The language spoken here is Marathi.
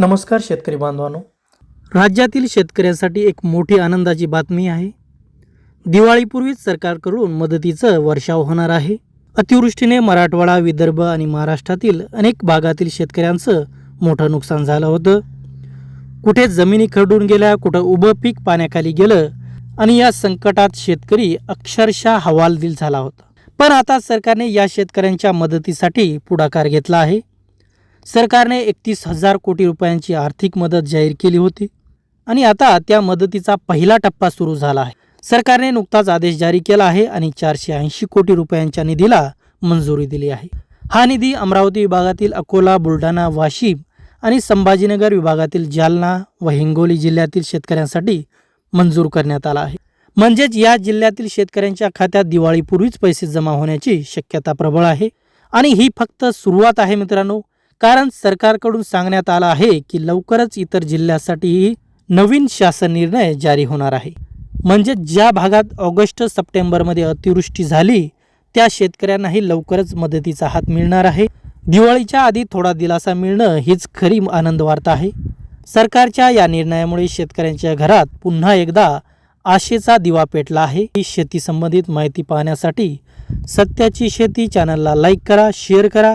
नमस्कार शेतकरी बांधवांनो. राज्यातील शेतकऱ्यांसाठी एक मोठी आनंदाची बातमी आहे. दिवाळीपूर्वीच सरकारकडून मदतीचं वर्षाव होणार आहे. अतिवृष्टीने मराठवाडा विदर्भ आणि महाराष्ट्रातील अनेक भागातील शेतकऱ्यांचं मोठं नुकसान झालं होतं. कुठे जमिनी खरडून गेल्या कुठं उभं पीक पाण्याखाली गेलं आणि या संकटात शेतकरी अक्षरशः हवालदिल झाला होता. पण आता सरकारने या शेतकऱ्यांच्या मदतीसाठी पुढाकार घेतला आहे. सरकारने एकतीस हजार कोटी रुपयांची आर्थिक मदत जाहीर केली होती. आणि आता त्या मदतीचा पहिला टप्पा सुरू झाला आहे. सरकारने नुकताच आदेश जारी केला आहे आणि चारशे ऐंशी कोटी रुपयांच्या निधीला मंजुरी दिली आहे. हा निधी अमरावती विभागातील अकोला बुलढाणा वाशिम आणि संभाजीनगर विभागातील जालना व हिंगोली जिल्ह्यातील शेतकऱ्यांसाठी मंजूर करण्यात आला आहे. म्हणजेच या जिल्ह्यातील शेतकऱ्यांच्या खात्यात दिवाळीपूर्वीच पैसे जमा होण्याची शक्यता प्रबळ आहे. आणि ही फक्त सुरुवात आहे मित्रांनो. कारण सरकारकडून सांगण्यात आलं आहे की लवकरच इतर जिल्ह्यासाठीही नवीन शासन निर्णय जारी होणार आहे. म्हणजे ज्या भागात ऑगस्ट सप्टेंबरमध्ये अतिवृष्टी झाली त्या शेतकऱ्यांनाही लवकरच मदतीचा हात मिळणार आहे. दिवाळीच्या आधी थोडा दिलासा मिळणं हीच खरी आनंद वार्ता आहे. सरकारच्या या निर्णयामुळे शेतकऱ्यांच्या घरात पुन्हा एकदा आशेचा दिवा पेटला आहे. ही शेती संबंधित माहिती पाहण्यासाठी सत्याची शेती चॅनलला लाईक करा शेअर करा.